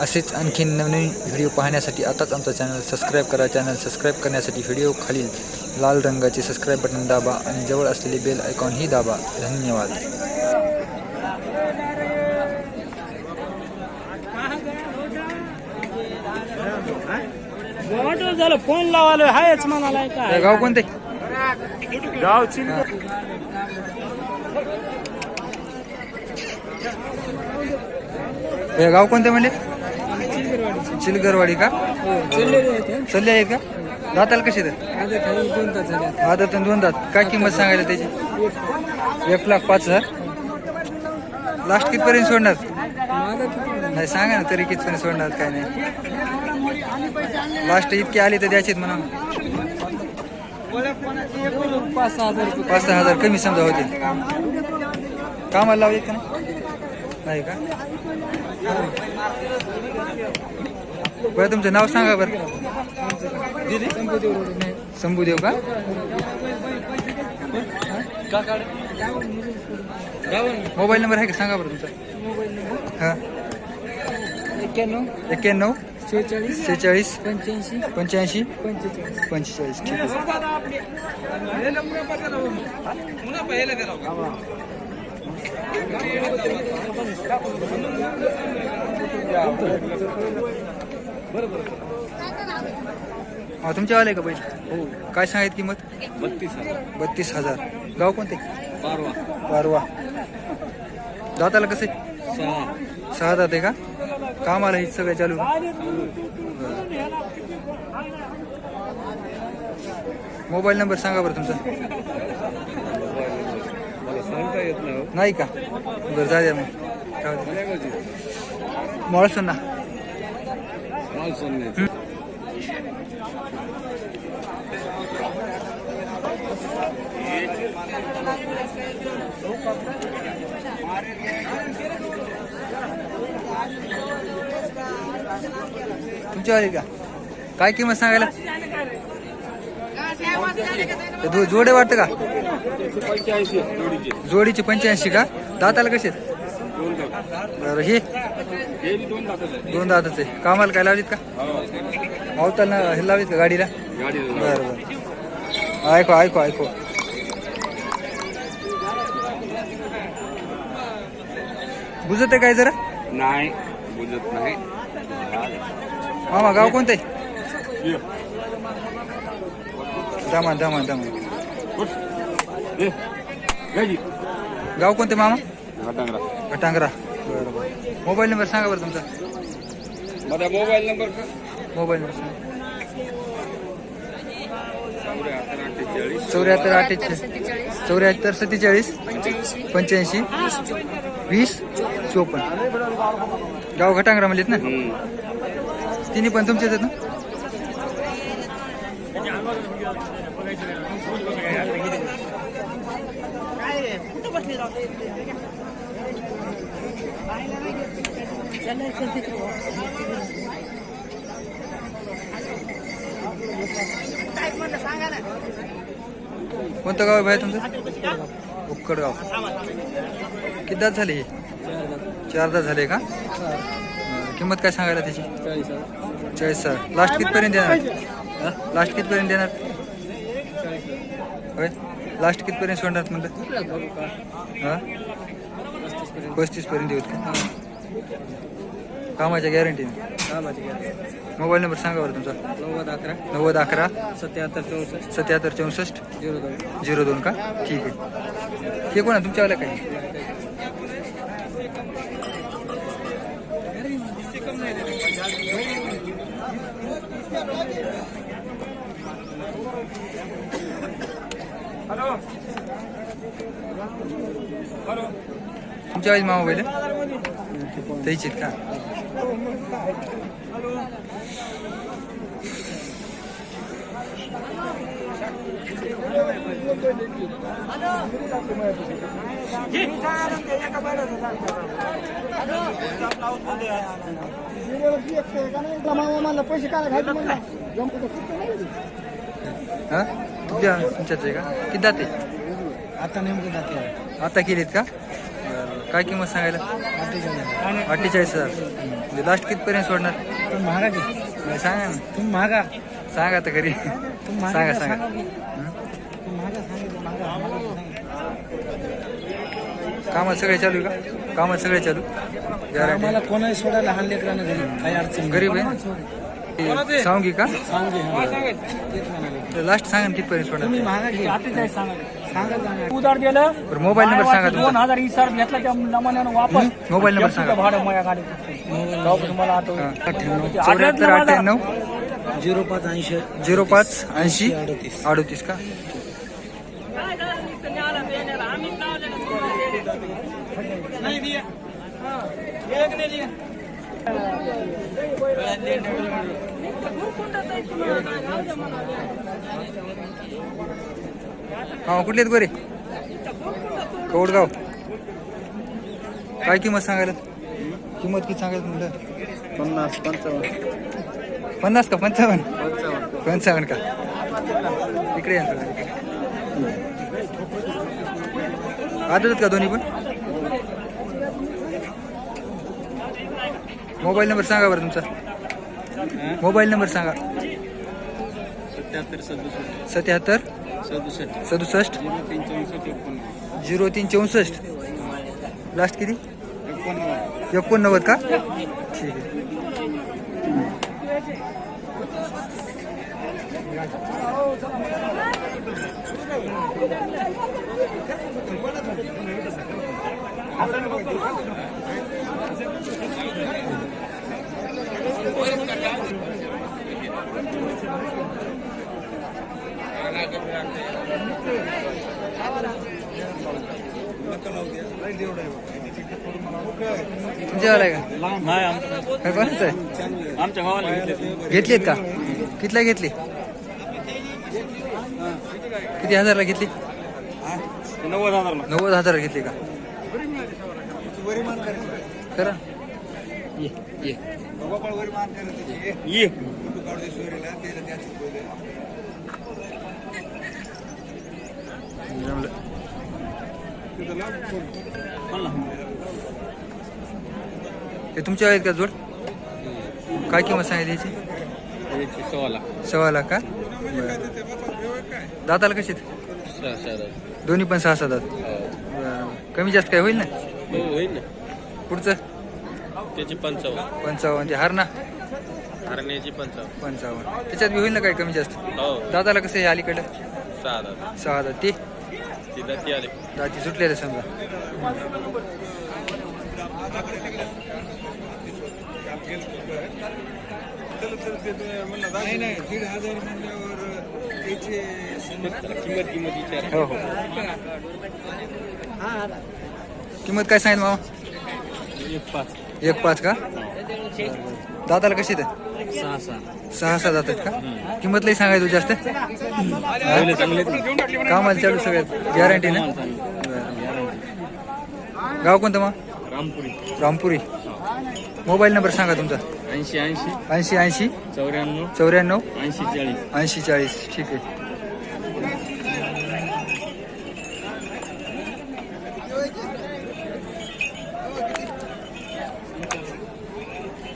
असेच आणखी नवीन व्हिडिओ पाहण्यासाठी आताच आमचा चॅनल सबस्क्राईब करा. चॅनल सबस्क्राईब करण्यासाठी व्हिडिओ खालील लाल रंगाचे सबस्क्राईब बटन दाबा आणि जवळ असलेले बेल आयकॉनही दाबा. धन्यवाद. झालं फोन लावायला हायच म्हणाला काय गाव कोणते गाव हे गाव कोणते म्हणले? चिलगरवाडी का? चालले आहेत का? दाताला कसे दोन तास झाले आता. तर दोन दात. काय किंमत सांगायला त्याची? एक लाख. पाच हजार. लास्ट कितपर्यंत सोडणार? नाही सांगा ना तरी कितपर्यंत सोडणार काय नाही. लास्ट इतके आले तर द्यायचेत म्हणा. पाच सहा हजार रुपये. पाच सहा हजार कमी समजा होतील कामाला लावलेत का नाही का? बरं तुमचं नाव सांगा बरं. शंभूदेव का? मोबाईल नंबर आहे का? सांगा बरं तुमचा. हां. एक्क्याण्णव. एक्क्याण्णव. शेहेचाळीस. सेहेचाळीस पंच्याऐंशी. पंच्याऐंशी. पंचेचाळीस. पंचेचाळीस. ठीक आहे. हा तुमच्यावाले का बैल हो. काय सांगायत किंमत? बत्तीस हजार. बत्तीस हजार. गाव कोणते? बारवा बारवा दाताला कसे? सहा. सहा दात आहे का? कामाला हे सगळं चालू. मोबाईल नंबर सांगा बरं तुमचा. मला सांगता येत नाही हो. नाही का? बरं जा द्या मग. राहू द्या. मळसून ना. माल सोडण्याचं. तुमच्यावर का काय किंमत सांगायला जोडे वाटतं का जोडीचे पंच्याऐंशी का दाताला कसे आहेत? बरं हे? दोन दातच आहे. कामाला काय लावलीत का? मावताला हे लावलीत का गाडीला? गाडी बरं बरं. ऐको ऐको ऐको. बुजत आहे काय जरा? नाही बुजत नाही. मामा गाव कोणतं आहे दमा दमा दमा. गाव कोणते मामा? डांगरा टांगरा बरं मोबाईल नंबर सांगा बरं तुमचा. माझा मोबाईल नंबर का मोबाईल नंबर सांगा. चौऱ्याहत्तर अठ्ठेचाळीस. चौऱ्याहत्तर सत्तेचाळीस. पंच्याऐंशी. वीस. चोपन्न. गाव घटांगरा म्हणलेत ना? तिन्ही पण तुमचेच आहेत ना? कोणतं गाव आहे भाई तुमचं? उक्कडगाव. किती दात झाले चार दात झाले का? किंमत काय सांगायला त्याची? चाळीस सर लास्ट कितपर्यंत देणार लास्ट कितपर्यंत देणार होय? लास्ट कितपर्यंत सोडणार म्हणलं? हां? पस्तीस पर्यंत देऊत का? कामाच्या गॅरंटीने मोबाईल नंबर सांगा बरं तुमचा. नव्वद अकरा. नव्वद अकरा. सत्याहत्तर चौसष्ट. सत्याहत्तर चौसष्ट. झिरो दोन. झिरो दोन का? ठीक आहे. हे कोण आहे? तुमच्यावाला काय? तुमच्या वेळेस मामा पहिले? त्याची का? पैसे काय घालतो म्हणला हा? तुमच्या तुमच्याच आहे का? किती दाते आता नेमकं जाते आता केलीत का. काय किंमत सांगायला? अठ्ठेचाळीस हजार. लास्ट कितपर्यंत सोडणार? महागा की? सांगा ना. तुम्ही महागा? सांगा आता घरी. तुम्ही महागा सांगा सांगा. कामात सगळे चालू का? कामात सगळे चालू? आम्हाला कोणाही सोडायला लहान लेकरांना घरी? काही अडचण नाही. गरीब आहे? सांगी का सांगे. लास्ट सांगा ना कितपर्यंत सोडणार तुम्ही महागा घे सांगा. सांगा उधार दिलं. बरं मोबाईल नंबर सांगा दोन हजार इसार घेतला त्या नमुन्यानं वापस. हं? मोबाईल नंबर सांगा. भाडं माझ्या गाडीत तुम्हाला आठवलं हा. अठ्ठ्याण्णव चौऱ्याहत्तर अठ्ठ्याण्णव. झिरो पाच ऐंशी. झिरो पाच ऐंशी अडतीस. अडतीस का? हा कुठले आहेत गोरे? कौडगाव. काय किंमत सांगायला? किंमत किती सांगायला म्हणलं? पन्नास पंचावन्न. पन्नास का पंचावन्न? पंचावन्न. का? इकडे. आदत का दोन्ही पण? मोबाईल नंबर सांगा बरं तुमचा. मोबाईल नंबर सांगा. सत्याहत्तर सदुसष्ट. सत्याहत्तर सदुसष्ट. सदुसष्ट. झिरो तीन चौसष्ट लास्ट किती? एकोणनव्वद का? ठीक आहे. आलाय का? काय कोणाचं आहे? आमच्या घेतले घेतलीत. का? कितला घेतली? किती हजारला घेतली? नव्वद हजार नव्वद हजार घेतली का? करा. ये ये. ये. जमलं. हे तुमच्या आहेत का जोड? काय किंमत सांगितली याची? सव्वा लाख का? दाताला कशी दोन्ही पण सहा सहा दात. बरं. कमी जास्त काय होईल ना? हो होईल ना. पुढचं? त्याची पंचावन्न. पंचावन्न ते हार ना? हरण्याची पंचावन्न. पंचावन्न. त्याच्यात बी होईल ना काय कमी जास्त? हो. दादाला कसं आहे अलीकडं? सहा हजार सहा दात ते? ती आले. दाती सुटलेले समजा. किंमत किंमत विचार. हो हो. किंमत काय सांगितलं मामा? एक पाच. एक पाच का? दादाला कशी ते सहा सहा सहा सहा जातात का? किंमत लई सांगायचं जास्त? कामाला चालू सगळ्यात. गॅरंटी ना? गाव कोणतं मग? रामपुरी. रामपुरी. मोबाईल नंबर सांगा तुमचा. ऐंशी ऐंशी. ऐंशी ऐंशी. चौऱ्याण्णव. चौऱ्याण्णव. ऐंशी चाळीस. ऐंशी चाळीस. ठीक आहे.